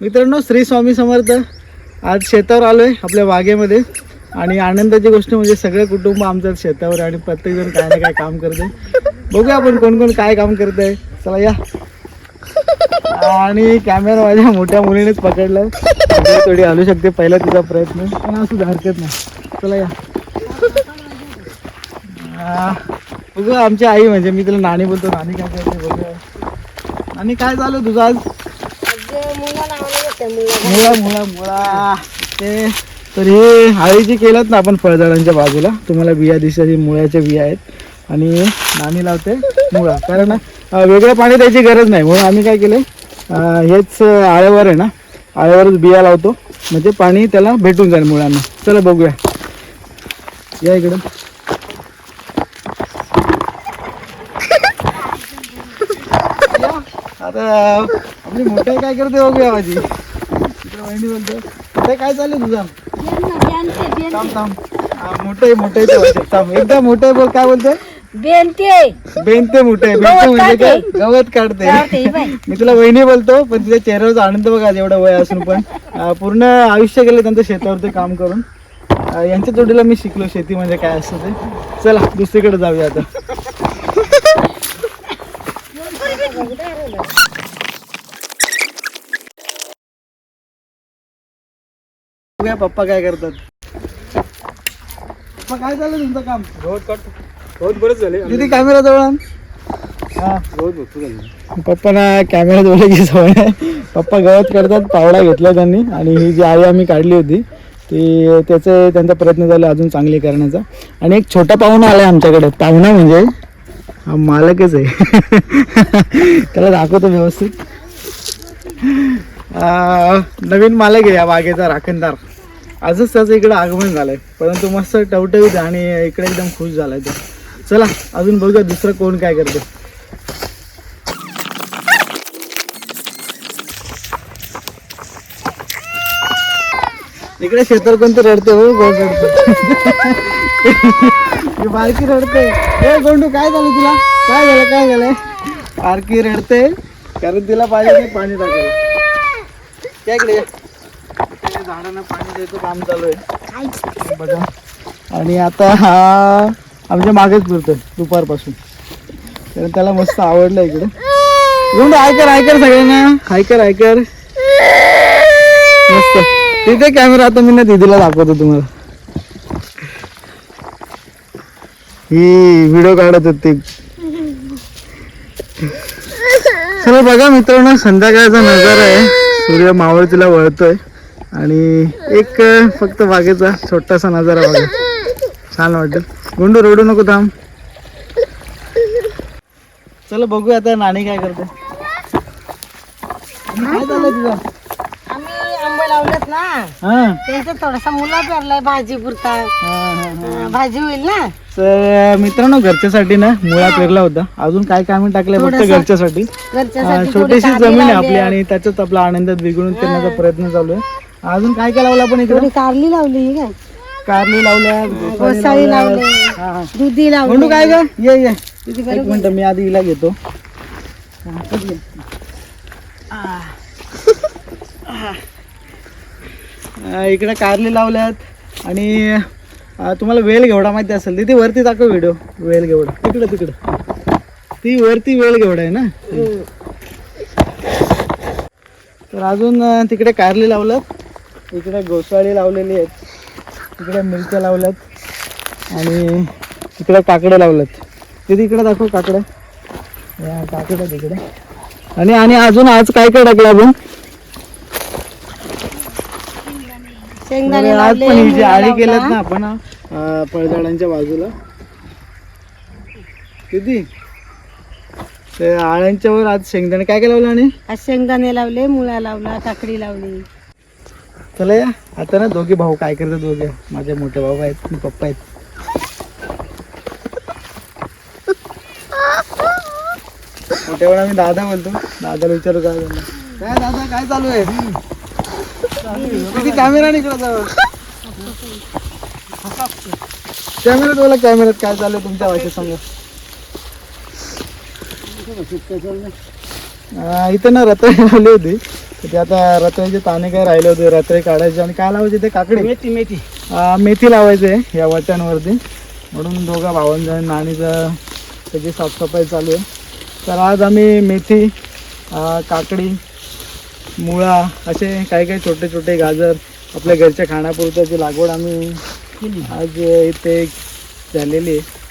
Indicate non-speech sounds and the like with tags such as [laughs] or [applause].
मित्रांनो श्री स्वामी समर्थ आज शेतावर आलोय आपल्या बागेमध्ये आणि आनंदाची गोष्ट म्हणजे सगळं कुटुंब आमचं शेतावर आहे आणि प्रत्येकजण काय ना काय काम करते बघूया आपण कोण कोण काय काम करत आहे चला या. आणि कॅमेरा माझ्या मोठ्या मुलीनेच पकडला थोडी हलू शकते पहिला तिचा प्रयत्न पण असू हरकत नाही. चला या. बघू बघूया आमची आई म्हणजे मी तिला नाणी बोलतो नाणी काय करते बघूया. आणि काय झालं तुझं आज? मुळा मुळा मुळा. ते तर हे हळीची केलं ना आपण फळझाडांच्या बाजूला तुम्हाला बिया दिसतात ही मुळ्याच्या बिया आहेत. आणि नाणी लावते मुळा. कारण वेगळं पाणी द्यायची गरज नाही. म्हणून आम्ही काय केलं हेच आळ्यावर आहे ना आळ्यावरच बिया लावतो. म्हणजे पाणी त्याला भेटून जाईल मुळांना. चला बघूया. या इकडं. या. [laughs] आता आपली मोठ्या काय करते बघूया माझी इकडे वहिनी बोलतो मोठ्या काय चालू तुझा? थांब थांब. मोठं आहे मोठं. थांब एकदा मोठं बोल काय बोलतोय बेनते. बेनते मोठे बेनते म्हणजे काय? गवत काढते. मी तुला वहिनी बोलतो पण तिच्या चेहऱ्यावरचा आनंद बघा एवढं वय असून पण. पूर्ण आयुष्य गेले त्यांचं शेतावर ते काम करून. यांच्या जोडीला मी शिकलो शेती म्हणजे काय असतं ते. चला दुसरीकडे जाऊया आता. बघूया पप्पा काय करतात. पप्पा काय झालं तुमचं काम? गवत काढतो गवत बरंच झाले. किती कॅमेरा जवळ आण. हा. गवत भरपूर झाले. पप्पाना कॅमेरा जवळ सवय आहे. पप्पा गवत करतात पावडा घेतला त्यांनी. आणि ही जी आई आम्ही काढली होती ती त्याचे त्यांचा प्रयत्न झाला अजून चांगली करण्याचा. आणि एक छोटा पाहुणा आलाय आमच्याकडे. पाहुणा म्हणजे हा मालकच आहे. त्याला दाखवतो व्यवस्थित. अं, नवीन मालक आहे या बागेचा राखणदार. आजच त्याचं इकडं आगमन झालंय. परंतु मस्त टवटवीत आणि इकडे एकदम खुश झालाय तो. चला अजून बघूया दुसरं कोण काय करते इकडे शेतात कोणतं रडते हो गोड रडते बारकी रडते ए गोंडू काय झालं तुला? काय झालं काय झालंय बारकी रडते कारण तिला पाहिजे पाणी टाकायला. काय इकडे झाडांना पाणी द्यायचं काम चालू आहे. बघा. आणि आता हा आमच्या मागेच फिरतोय दुपारपासून. तर त्याला मस्त आवडलं इकडे. गोंडू आयकर आयकर सगळ्यांना. आयकर आयकर. मस्त. तिथे कॅमेरा आता मी ना दीदीला दाखवतो तुम्हाला. ही व्हिडिओ काढत होती. चला बघा मित्रांनो संध्याकाळचा नजारा आहे. सूर्य मावळतीला वळतोय. आणि एक फक्त बागेचा छोटासा नजारा बघा. छान वाटेल गुंडू रडू नको थांब. चला बघूया आता नाणी काय करते. काय झालं तुझं? आम्ही आंबे लावलेत ना. हा. त्यांचा थोडासा मुला पेरलाय भाजी पुरता. भाजी होईल ना? तर मित्रांनो घरच्यासाठी ना मुळा पेरला होता. अजून काय काय टाकलंय फक्त थोडंसं घरच्यासाठी. घरच्यासाठी अं, थोडी छोटीशी जमीन आहे लावली आपली आणि त्याच्यात आपला आनंदात विगळून करण्याचा प्रयत्न चालू आहे. अजून काय काय लावलं आपण इकडे? थोडी कारली लावली ही काय? कारली लावल्या लावले. हा, हा. दुधी म्हणू लावली काय ग? ये ये. दुधी एक मिनिट मी आधी हिला घेतो. हा, इकडे कारली लावल्यात. आणि तुम्हाला वेल घेवडा माहिती असेल तिथे वरती दाखव व्हिडिओ वेल घेवडा. तिकडं तिकडं. ती वरती वेल घेवडा आहे ना? तर अजून अं, तिकडे कारली लावल्यात. इकडे घोसाळी लावलेली आहेत. तिकडे मिरच्या लावल्यात. आणि इकडे काकडे लावल्यात तिथे इकडे दाखव काकडे. या काकडे तिकडे आणि आणि अजून आज काय काय टाकलं आपण? शेंगदाणे आज पण ही जी आळी. केल्यात ना आपण फळझाडांच्या बाजूला. किती ते आळ्यांच्या आज शेंगदाणे काय काय लावलं आणि? आज शेंगदाणे लावले मुळा लावला काकडी लावली. चला या. आता ना दोघे भाऊ काय करतात दोघे. माझे मोठे भाऊ आहेत पप्पा आहेत. मोठ्या वेळा मी दादा बोलतो. दादाला विचारू काय झालं. काय दादा काय चालू आहे? किती कॅमेरा निघला कॅमेऱ्यात बोला कॅमेऱ्यात काय चालू आहे तुमच्या भाषेत सांगा. अं, इथं ना रताळी लावली होती. तर ते आता रताळीचे ताने काय राहिले होते रताळी काढायचे आणि काय लावायचे ते काकडी? मेथी मेथी. अं, मेथी लावायची या वाट्यांवरती. म्हणून दोघा भावांचं नाणीचं त्याची साफसफाई चालू आहे. तर आज आम्ही मेथी अं, काकडी मुळा असे काही काही छोटे छोटे गाजर आपल्या घरच्या खाण्यापुरत्याची लागवड आम्ही आज इथे झालेली आहे.